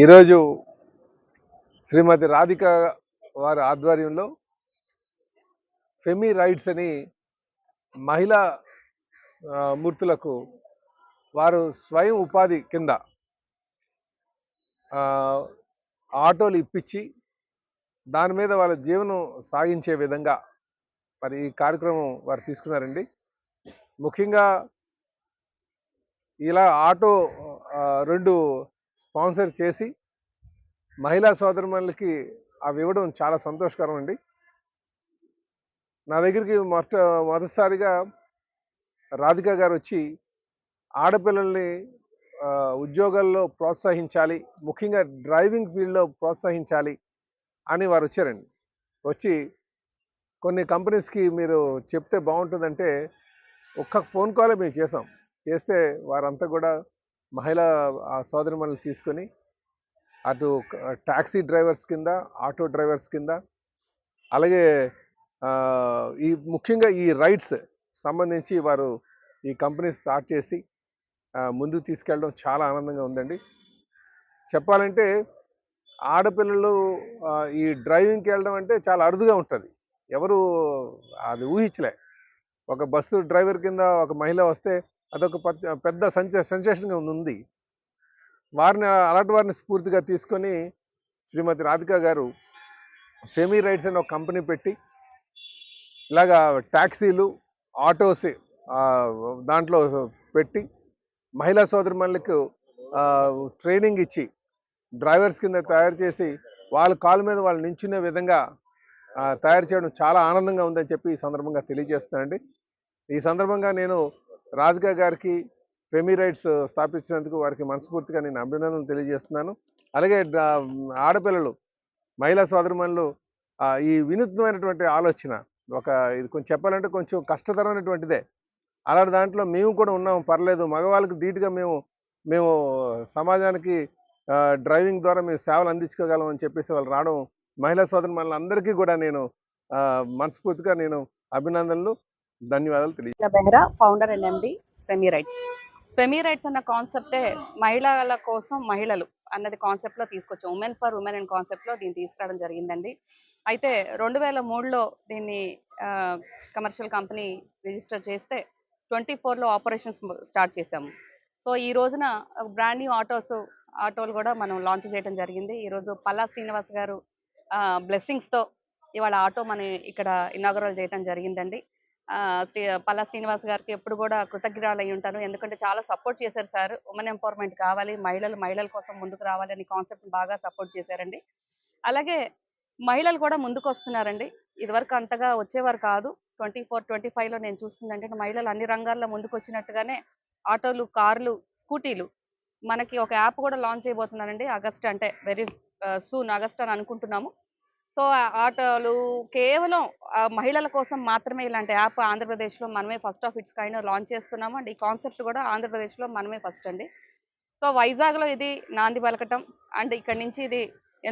ఈరోజు శ్రీమతి రాధిక వారి ఆధ్వర్యంలో ఫెమి రైట్స్ అని మహిళా మూర్తులకు వారు స్వయం ఉపాధి కింద ఆటోలు ఇప్పించి దాని మీద వాళ్ళ జీవనం సాగించే విధంగా మరి ఈ కార్యక్రమం వారు తీసుకున్నారండి. ముఖ్యంగా ఇలా ఆటో రెండు స్పాన్సర్ చేసి మహిళా సోదరుమణులకి అవి ఇవ్వడం చాలా సంతోషకరం అండి నా దగ్గరికి మొట్ట మొదటిసారిగా రాధిక గారు వచ్చి ఆడపిల్లల్ని ఉద్యోగాల్లో ప్రోత్సహించాలి ముఖ్యంగా డ్రైవింగ్ ఫీల్డ్లో ప్రోత్సహించాలి అని వారు వచ్చారండి వచ్చి కొన్ని కంపెనీస్కి మీరు చెప్తే బాగుంటుందంటే ఒక్క ఫోన్ కాలే మేము చేసాం. చేస్తే వారంతా కూడా మహిళా ఆ సోదరిమణులు తీసుకొని అటు ట్యాక్సీ డ్రైవర్స్ కింద ఆటో డ్రైవర్స్ కింద అలాగే ఈ ముఖ్యంగా ఈ రైడ్స్ సంబంధించి వారు ఈ కంపెనీ స్టార్ట్ చేసి ముందుకు తీసుకెళ్ళడం చాలా ఆనందంగా ఉందండి. చెప్పాలంటే ఆడపిల్లలు ఈ డ్రైవింగ్కి వెళ్ళడం అంటే చాలా అరుదుగా ఉంటుంది. ఎవరు అది ఊహించలే. ఒక బస్సు డ్రైవర్ కింద ఒక మహిళ వస్తే అదొక పెద్ద- సంచ సెన్సేషన్గా ఉంది. వారిని అలాంటి వారిని స్ఫూర్తిగా తీసుకొని శ్రీమతి రాధిక గారు సెమీ రైడ్స్ అని ఒక కంపెనీ పెట్టి ఇలాగా ట్యాక్సీలు ఆటోస్ దాంట్లో పెట్టి మహిళా సోదరిమణులకు ట్రైనింగ్ ఇచ్చి డ్రైవర్స్ కింద తయారు చేసి వాళ్ళ కాళ్ళ మీద వాళ్ళు నించునే విధంగా తయారు చేయడం చాలా ఆనందంగా ఉందని చెప్పి ఈ సందర్భంగా తెలియజేస్తున్నానండి. ఈ సందర్భంగా నేను రాజుగా గారికి ఫెమీ రైట్స్ స్థాపించినందుకు వారికి మనస్ఫూర్తిగా నేను అభినందనలు తెలియజేస్తున్నాను. అలాగే ఆడపిల్లలు మహిళా సోదరిమణులు ఈ వినూత్నమైనటువంటి ఆలోచన ఒక ఇది కొంచెం చెప్పాలంటే కొంచెం కష్టతరమైనటువంటిదే. అలాంటి దాంట్లో మేము కూడా ఉన్నాం పర్లేదు. మగవాళ్ళకి ధీటుగా మేము మేము సమాజానికి డ్రైవింగ్ ద్వారా మేము సేవలు అందించుకోగలం అని చెప్పేసి వాళ్ళు రావడం మహిళా సోదరి అందరికీ కూడా నేను మనస్ఫూర్తిగా నేను అభినందనలు. ధన్యవాదాలు తెలియ Behera founder and MD Femi Rights Femi Rights అన్న కాన్సెప్టే మహిళల కోసం మహిళలు అన్నది కాన్సెప్ట్లో తీసుకొచ్చాం. ఉమెన్ ఫర్ ఉమెన్ అండ్ కాన్సెప్ట్లో దీన్ని తీసుకురావడం జరిగిందండి. అయితే రెండు వేల మూడులో దీన్ని కమర్షియల్ కంపెనీ రిజిస్టర్ చేస్తే ట్వంటీ ఫోర్లో ఆపరేషన్స్ స్టార్ట్ చేసాము సో ఈ రోజున బ్రాండ్ న్యూ ఆటోస్ ఆటోలు కూడా మనం లాంచ్ చేయడం జరిగింది. ఈరోజు పల్లా శ్రీనివాస్ గారు బ్లెస్సింగ్స్తో ఇవాళ ఆటో మనం ఇక్కడ ఇనాగరల్ చేయడం జరిగిందండి. శ్రీ పల్లా శ్రీనివాస్ గారికి ఎప్పుడు కూడా కృతజ్ఞరాలు అయి ఉంటాను. ఎందుకంటే చాలా సపోర్ట్ చేశారు సార్. ఉమెన్ ఎంపవర్మెంట్ కావాలి మహిళలు మహిళల కోసం ముందుకు రావాలి అనే కాన్సెప్ట్ బాగా సపోర్ట్ చేశారండి. అలాగే మహిళలు కూడా ముందుకు వస్తున్నారండి. ఇదివరకు అంతగా వచ్చేవారు కాదు. ట్వంటీ ఫోర్ ట్వంటీ ఫైవ్లో నేను చూస్తుందంటే మహిళలు అన్ని రంగాల్లో ముందుకు వచ్చినట్టుగానే ఆటోలు కార్లు స్కూటీలు. మనకి ఒక యాప్ కూడా లాంచ్ చేయబోతున్నానండి. ఆగస్ట్ అంటే వెరీ సూన్ ఆగస్ట్ అని అనుకుంటున్నాము. సో ఆటోలు కేవలం మహిళల కోసం మాత్రమే ఇలాంటి యాప్ ఆంధ్రప్రదేశ్లో మనమే first of its kind launch చేస్తున్నాము. అండ్ ఈ కాన్సెప్ట్ కూడా ఆంధ్రప్రదేశ్లో మనమే ఫస్ట్ అండి. సో వైజాగ్లో ఇది నాంది పలకటం. అండ్ ఇక్కడి నుంచి ఇది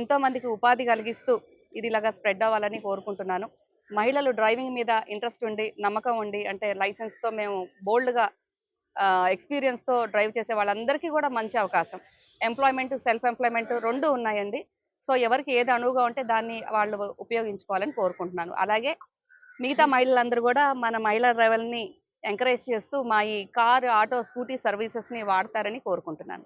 ఎంతో మందికి ఉపాధి కలిగిస్తూ ఇది ఇలాగా స్ప్రెడ్ అవ్వాలని కోరుకుంటున్నాను. మహిళలు డ్రైవింగ్ మీద ఇంట్రెస్ట్ ఉండి నమ్మకం ఉండి అంటే లైసెన్స్తో మేము బోల్డ్గా ఎక్స్పీరియన్స్తో డ్రైవ్ చేసే వాళ్ళందరికీ కూడా మంచి అవకాశం. ఎంప్లాయ్మెంట్ సెల్ఫ్ ఎంప్లాయ్మెంట్ రెండు ఉన్నాయండి. సో ఎవరికి ఏది అనువుగా ఉంటే దాన్ని వాళ్ళు ఉపయోగించుకోవాలని కోరుకుంటున్నాను. అలాగే మిగతా మహిళలందరూ కూడా మన మహిళా డ్రైవర్ని ఎంకరేజ్ చేస్తూ మా ఈ కారు ఆటో స్కూటీ సర్వీసెస్ని వాడతారని కోరుకుంటున్నాను.